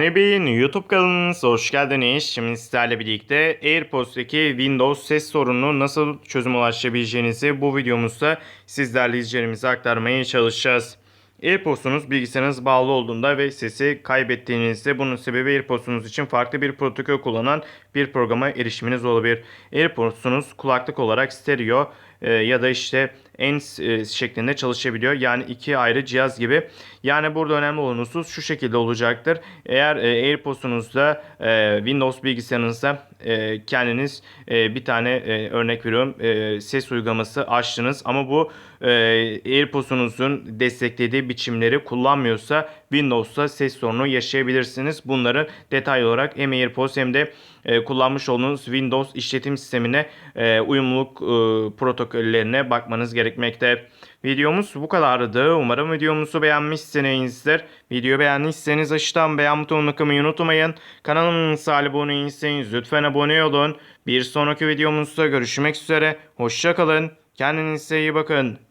Ne Bey'in YouTube kanalınıza hoş geldiniz. Şimdi sizlerle birlikte AirPods'taki Windows ses sorununu nasıl çözüm ulaşabileceğinizi bu videomuzda sizlerle izleyicilerimize aktarmaya çalışacağız. AirPods'unuz bilgisayarınız bağlı olduğunda ve sesi kaybettiğinizde bunun sebebi AirPods'unuz için farklı bir protokol kullanan bir programa erişiminiz olabilir. AirPods'unuz kulaklık olarak stereo e, ya da işte ENS e, şeklinde çalışabiliyor. Yani iki ayrı cihaz gibi. Yani burada önemli olan husus şu şekilde olacaktır. Eğer e, AirPods'unuzda e, Windows bilgisayarınızda kendiniz bir tane örnek veriyorum ses uygulaması açtınız ama bu AirPods'unuzun desteklediği biçimleri kullanmıyorsa Windows'ta ses sorunu yaşayabilirsiniz. Bunları detaylı olarak hem AirPods hem de kullanmış olduğunuz Windows işletim sistemine uyumluluk protokollerine bakmanız gerekmekte. Videomuz bu kadardı. Umarım videomuzu beğenmişsinizdir. Videoyu beğendiyseniz aşağıdan beğen butonuna tıklamayı unutmayın. Kanalımıza abone değilseniz lütfen abone olun. Bir sonraki videomuzda görüşmek üzere. Hoşçakalın. Kendinize iyi bakın.